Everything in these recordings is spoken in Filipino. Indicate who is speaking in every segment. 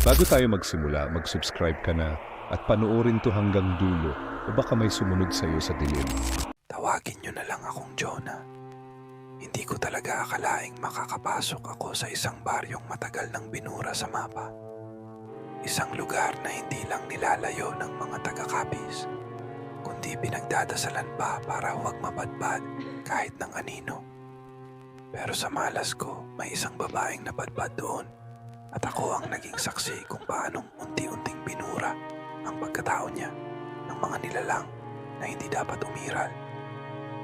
Speaker 1: Bago tayo magsimula, mag-subscribe ka na at panoorin to hanggang dulo o baka may sumunod sa'yo sa dilim.
Speaker 2: Tawagin niyo na lang akong Jonah. Hindi ko talaga akalaing makakapasok ako sa isang baryong matagal nang binura sa mapa. Isang lugar na hindi lang nilalayo ng mga taga-kapis, kundi pinagdadasalan pa para huwag mapadpad kahit ng anino. Pero sa malas ko, may isang babaeng napadpad doon at ako ang naging saksi kung paanong unti-unting binura ang pagkatao niya ng mga nilalang na hindi dapat umiral.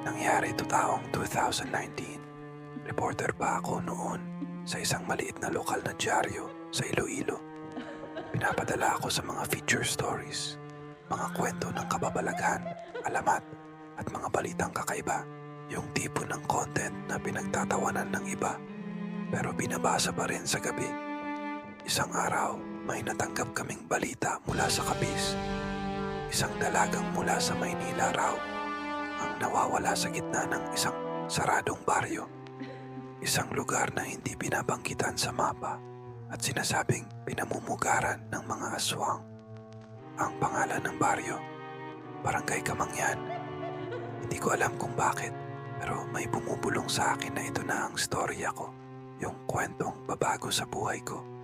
Speaker 2: Nangyari ito taong 2019. Reporter pa ako noon sa isang maliit na lokal na dyaryo sa Iloilo. Pinapadala ako sa mga feature stories, mga kwento ng kababalaghan, alamat, at mga balitang kakaiba. Yung tipo ng content na pinagtatawanan ng iba, pero binabasa pa rin sa gabi. Isang araw, may natanggap kaming balita mula sa Kapis. Isang dalagang mula sa Maynila raw ang nawawala sa gitna ng isang saradong baryo. Isang lugar na hindi binabangkitan sa mapa at sinasabing pinamumugaran ng mga aswang. Ang pangalan ng baryo, Barangay Kamangyan. Hindi ko alam kung bakit, pero may bumubulong sa akin na ito na ang storya ko, yung kwentong babago sa buhay ko.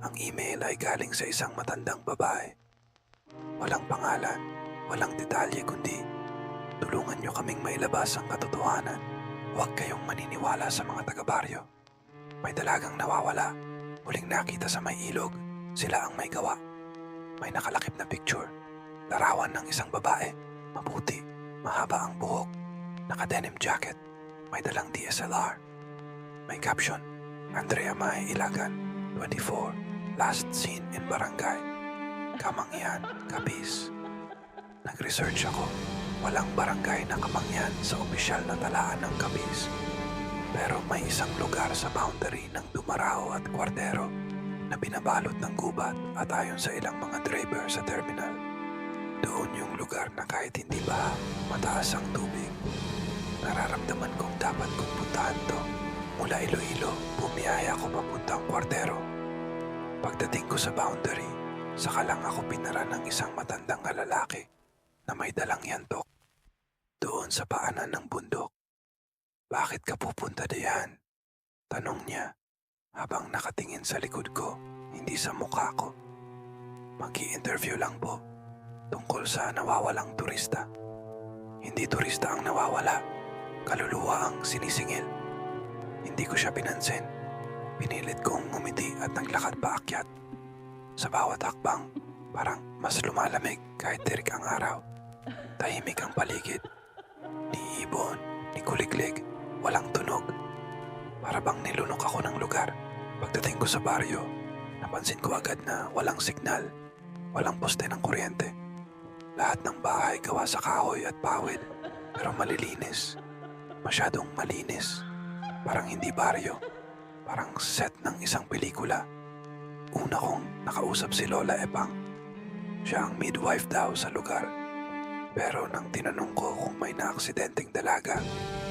Speaker 2: Ang email ay galing sa isang matandang babae. Walang pangalan, walang detalye kundi tulungan nyo kaming mailabas ang katotohanan. Huwag kayong maniniwala sa mga taga-baryo. May dalagang nawawala. Huling nakita sa may ilog. Sila ang may gawa. May nakalakip na picture. Larawan ng isang babae. Maputi. Mahaba ang buhok. Naka-denim jacket. May dalang DSLR. May caption. Andrea May Ilagan, 24. Last seen in barangay. Kamangyan, Kapis. Nag-research ako. Walang barangay na kamangyan sa opisyal na talaan ng Kapis. Pero may isang lugar sa boundary ng Dumarao at Cuartero na binabalot ng gubat at ayon sa ilang mga driver sa terminal. Doon yung lugar na kahit hindi ba mataas ang tubig. Nararamdaman kong dapat kong puntahan to. Mula Iloilo, bumiyaya ako papuntang Cuartero. Pagdating ko sa boundary, saka lang ako pinara ng isang matandang lalaki na may dalang yantok. Doon sa paanan ng bundok. Bakit ka pupunta diyan? Tanong niya habang nakatingin sa likod ko, hindi sa mukha ko. mag interview lang po tungkol sa nawawalang turista. Hindi turista ang nawawala, kaluluwa ang sinisingil. Hindi ko siya pinansin. Pinilit kong ngumiti at naglakad paakyat. Sa bawat hakbang, parang mas lumalamig kahit tirik ang araw. Tahimik ang paligid. Ni ibon, ni kuliglig, walang tunog. Para bang nilunok ako ng lugar. Pagdating ko sa baryo, napansin ko agad na walang signal, walang poste ng kuryente. Lahat ng bahay gawa sa kahoy at pawid, pero malilinis. Masyadong malinis. Parang hindi baryo. Parang set ng isang pelikula. Una kong nakausap si Lola Epang. Siya ang midwife daw sa lugar. Pero nang tinanong ko kung may naaksidenteng dalaga,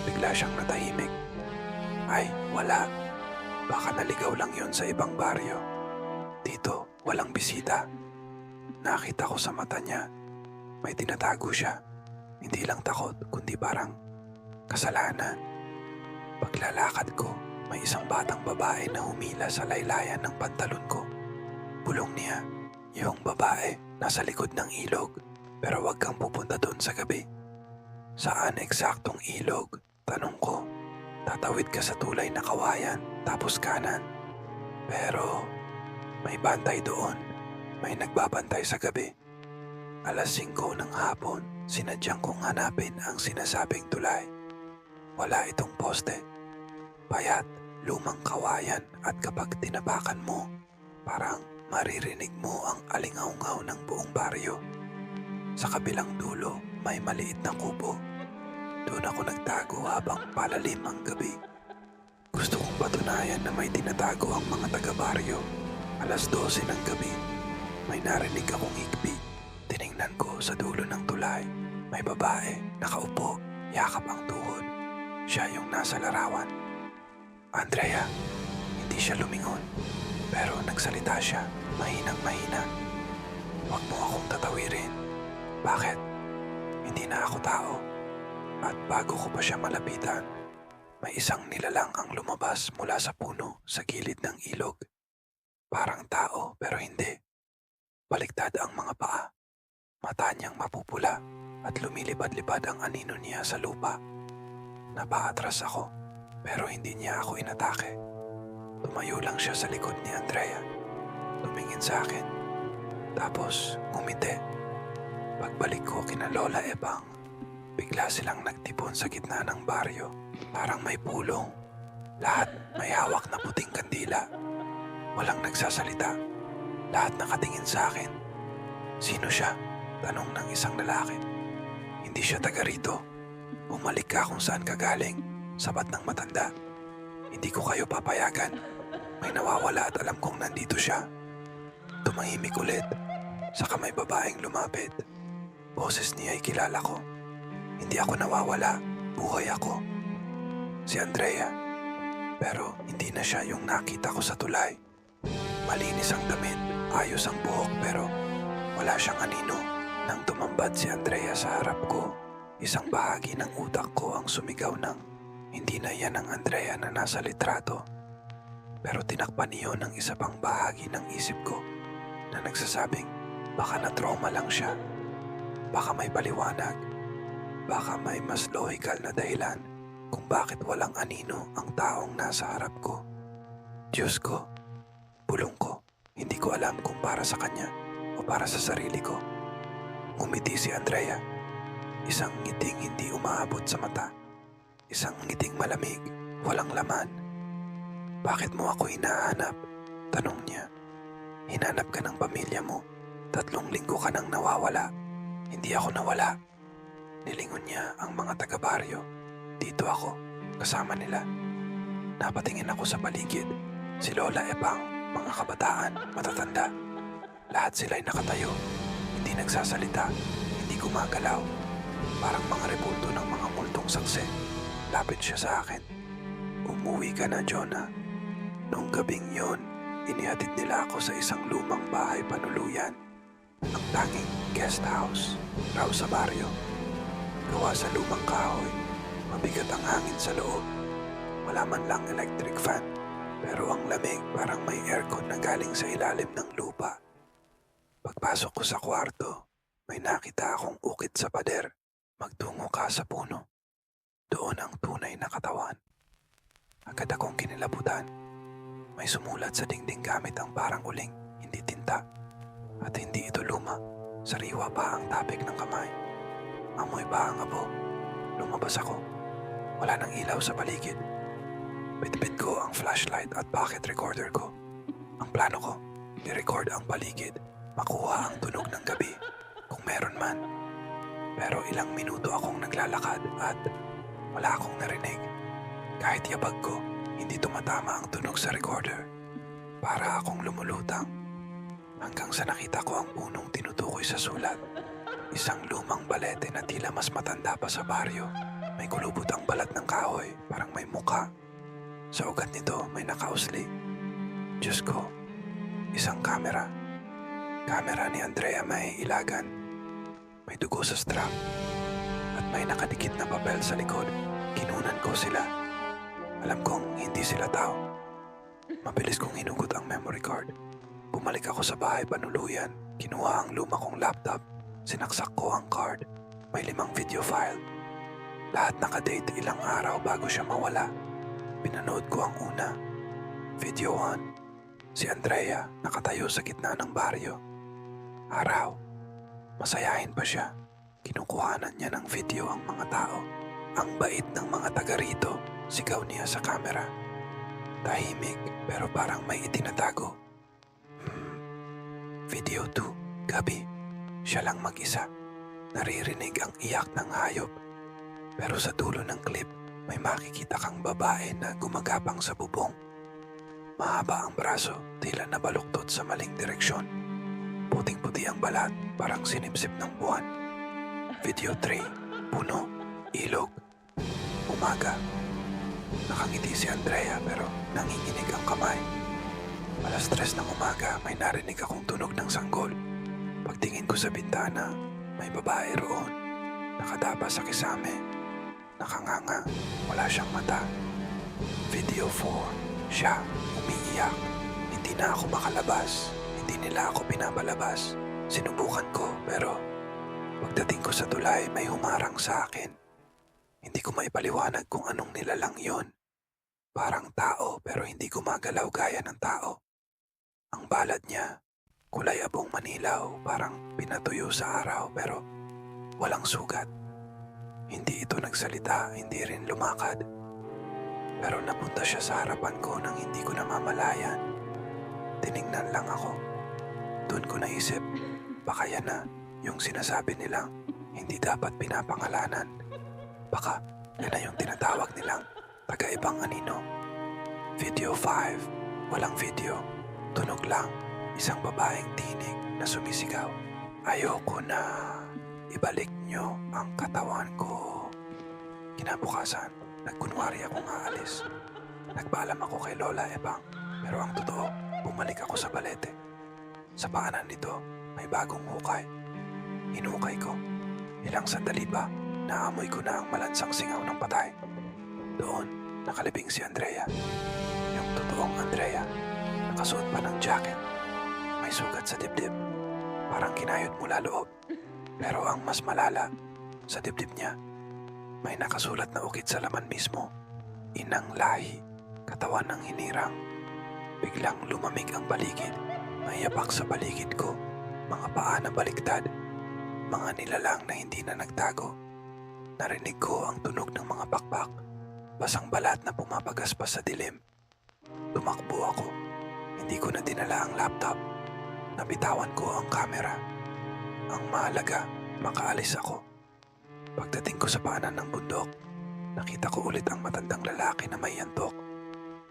Speaker 2: bigla siyang natahimik. Ay, wala. Baka naligaw lang yon sa ibang baryo. Dito, walang bisita. Nakita ko sa mata niya, may tinatago siya. Hindi lang takot, kundi parang kasalanan. Paglalakad ko, may isang batang babae na humila sa laylayan ng pantalon ko. Bulong niya, yung babae nasa likod ng ilog, pero wag kang pupunta doon sa gabi. Saan eksaktong ilog? Tanong ko. Tatawid ka sa tulay na kawayan, tapos kanan. Pero may bantay doon. May nagbabantay sa gabi. Alas 5 ng hapon, sinadyang kong hanapin ang sinasabing tulay. Wala itong poste. Payat, lumang kawayan at kapag tinapakan mo, parang maririnig mo ang alingaungaw ng buong baryo. Sa kabilang dulo, may maliit na kubo. Doon ako nagtago habang palalim ang gabi. Gusto kong patunayan na may tinatago ang mga taga-baryo. Alas 12 ng gabi, may narinig akong higpi. Tiningnan ko sa dulo ng tulay. May babae, nakaupo, yakap ang tuhod. Siya yung nasa larawan. Andrea, hindi siya lumingon. Pero nagsalita siya, mahinang mahina. Huwag mo akong tatawirin. Bakit? Hindi na ako tao. At bago ko pa siya malapitan, may isang nilalang ang lumabas mula sa puno sa gilid ng ilog. Parang tao pero hindi. Baliktad ang mga paa. Mata niyang mapupula at lumilipad-lipad ang anino niya sa lupa. Napaatras ako pero hindi niya ako inatake. Tumayo lang siya sa likod ni Andrea. Tumingin sa akin. Tapos ngumiti. Pagbalik ko kina Lola Ebang, bigla silang nagtipon sa gitna ng baryo. Parang may pulong. Lahat may hawak na puting kandila. Walang nagsasalita. Lahat nakatingin sa akin. Sino siya? Tanong ng isang lalaki. Hindi siya taga rito. Bumalik ka kung saan ka galing. Sabat ng matanda. Hindi ko kayo papayagan. May nawawala at alam kong nandito siya. Tumahimik ulit. Saka may babaeng lumapit. Boses niya ay kilala ko. Hindi ako nawawala. Buhay ako. Si Andrea. Pero hindi na siya yung nakita ko sa tulay. Malinis ang damit, ayos ang buhok pero wala siyang anino. Nang tumambad si Andrea sa harap ko, isang bahagi ng utak ko ang sumigaw ng hindi na yan ang Andrea na nasa litrato. Pero tinakpan niyo ng isa pang bahagi ng isip ko na nagsasabing baka na-trauma lang siya. Baka may paliwanag. Baka may mas logical na dahilan kung bakit walang anino ang taong nasa harap ko. Diyos ko, bulong ko, hindi ko alam kung para sa kanya o para sa sarili ko. Ngumiti si Andrea. Isang ngiting hindi umaabot sa mata. Isang ngiting malamig, walang laman. Bakit mo ako hinahanap? Tanong niya. Hinanap ka ng pamilya mo. Tatlong linggo ka nang nawawala. Hindi ako nawala. Nilingon niya ang mga taga-baryo. Dito ako, kasama nila. Napatingin ako sa paligid. Si Lola Epang, mga kabataan, matatanda. Lahat sila'y nakatayo. Hindi nagsasalita, hindi gumagalaw. Parang mga rebulto ng mga multong saksi. Lapit siya sa akin. Umuwi ka na, Jonah. Noong gabing yon, inihatid nila ako sa isang lumang bahay panuluyan. Ang tanging guest house, raw sa baryo. Gawa sa lumang kahoy, mabigat ang hangin sa loob. Wala man lang electric fan, pero ang lamig parang may aircon na galing sa ilalim ng lupa. Pagpasok ko sa kwarto, may nakita akong ukit sa pader. Magtungo ka sa puno. Doon ang tunay na katawan. Agad akong kinilabutan. May sumulat sa dingding gamit ang parang uling, hindi tinta. At hindi ito luma. Sariwa pa ang tapik ng kamay. Amoy pa ang abo. Lumabas ako. Wala nang ilaw sa paligid. Bitbit ko ang flashlight at pocket recorder ko. Ang plano ko, i-record ang paligid, makuha ang tunog ng gabi, kung meron man. Pero ilang minuto akong naglalakad at wala akong narinig. Kahit yabag ko, hindi tumatama ang tunog sa recorder. Para akong lumulutang. Hanggang sa nakita ko ang punong tinutukoy sa sulat. Isang lumang balete na tila mas matanda pa sa baryo. May kulubot ang balat ng kahoy, parang may muka. Sa ugat nito may nakausli. Diyos ko, isang kamera. Kamera ni Andrea may ilagan. May dugo sa strap. May nakadikit na papel sa likod. Kinunan ko sila. Alam kong hindi sila tao. Mabilis kong hinugot ang memory card. Bumalik ako sa bahay panuluyan. Kinuha ang luma kong laptop. Sinaksak ko ang card. May limang video file. Lahat nakadate ilang araw bago siya mawala. Pinanood ko ang una. Video 1. Si Andrea nakatayo sa gitna ng baryo. Araw. Masayahin pa siya. Kinukuhanan niya ng video ang mga tao. Ang bait ng mga taga rito, sigaw niya sa kamera. Tahimik pero parang may itinatago. Hmm. Video 2. Gabi. Siya lang mag-isa. Naririnig ang iyak ng hayop. Pero sa dulo ng clip, may makikita kang babae na gumagapang sa bubong. Mahaba ang braso, tila nabaluktot sa maling direksyon. Puting-puti ang balat, parang sinipsip ng buwan. Video 3. Puno. Ilog. Umaga. Nakangiti si Andrea pero nanginginig ang kamay. Alas tres ng umaga, may narinig akong tunog ng sanggol. Pagtingin ko sa bintana, may babae roon. Nakadapa sa kisame. Nakanganga, wala siyang mata. Video 4, siya, umiiyak. Hindi na ako makalabas. Hindi nila ako pinapalabas. Sinubukan ko, pero pagdating ko sa tulay, may humarang sa akin. Hindi ko maipaliwanag kung anong nilalang yon. Parang tao pero hindi gumagalaw gaya ng tao. Ang balat niya, kulay abong manilaw, parang pinatuyo sa araw pero walang sugat. Hindi ito nagsalita, hindi rin lumakad. Pero napunta siya sa harapan ko nang hindi ko namamalayan. Tiningnan lang ako. Doon ko naisip, baka yan na yung sinasabi nilang hindi dapat pinapangalanan. Baka yan na yung tinatawag nilang taga-ibang anino. Video 5, walang video. Tunog lang, isang babaeng tinig na sumisigaw. Ayoko na, ibalik nyo ang katawan ko. Kinabukasan, nagkunwari akong aalis. Nagpaalam ako kay Lola Ebang, pero ang totoo, bumalik ako sa balete. Sa paanan nito, may bagong hukay. Hinukay ko. Ilang sandali pa, naamoy ko na ang malansang singaw ng patay. Doon, nakalibing si Andrea. Yung totoong Andrea, nakasuot pa ng jacket. May sugat sa dibdib. Parang kinayod mula loob. Pero ang mas malala, sa dibdib niya, may nakasulat na ukit sa laman mismo. Inang lahi, katawan ng hinirang. Biglang lumamig ang baligid. May yapak sa baligid ko. Mga paa na baliktad. Mga nilalang na hindi na nagtago. Narinig ko ang tunog ng mga pakpak. Basang balat na pumapagaspas sa dilim. Tumakbo ako. Hindi ko na dinala ang laptop. Nabitawan ko ang kamera. Ang mahalaga, makaalis ako. Pagdating ko sa paanan ng bundok, nakita ko ulit ang matandang lalaki na may yantok.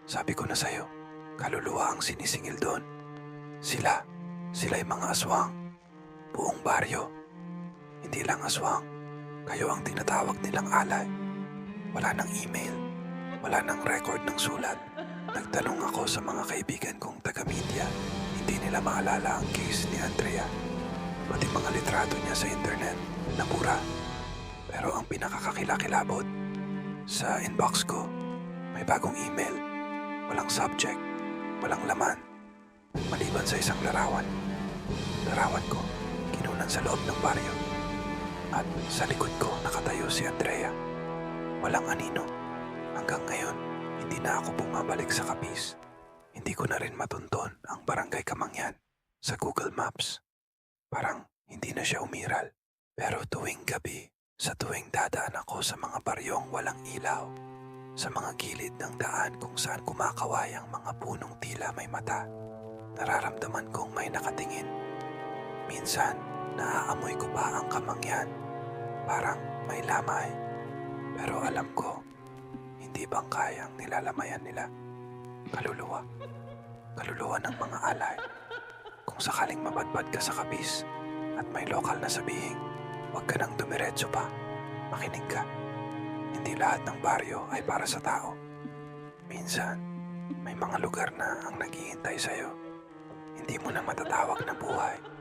Speaker 2: Sabi ko na sa'yo, kaluluwa ang sinisingil doon. Sila, sila'y mga aswang. Buong baryo. Hindi lang aswang. Kayo ang tinatawag nilang alay. Wala nang email. Wala nang record ng sulat. Nagtanong ako sa mga kaibigan kong taga-media. Hindi nila maalala ang case ni Andrea. Pati mga litrato niya sa internet. Nabura. Pero ang pinakakakilakilabot, sa inbox ko, may bagong email. Walang subject. Walang laman. Maliban sa isang larawan. Larawan ko, kinunan sa loob ng baryo. At sa likod ko nakatayo si Andrea. Walang anino. Hanggang ngayon, hindi na ako bumabalik sa kapis. Hindi ko na rin matunton ang barangay Kamangyan sa Google Maps. Parang hindi na siya umiral. Pero tuwing gabi, sa tuwing dadaan ako sa mga baryong walang ilaw, sa mga gilid ng daan kung saan kumakaway ang mga punong tila may mata, nararamdaman kong may nakatingin. Minsan, naaamoy ko pa ang kamangyan. Parang may lamay. Pero alam ko, hindi bangkay ang nilalamayan nila. Kaluluwa. Kaluluwa ng mga alay. Kung sakaling mapadpad ka sa kapis at may lokal na sabihin, huwag ka nang dumiretso pa. Makinig ka. Hindi lahat ng baryo ay para sa tao. Minsan, may mga lugar na ang naghihintay sa'yo. Hindi mo na matatawag na buhay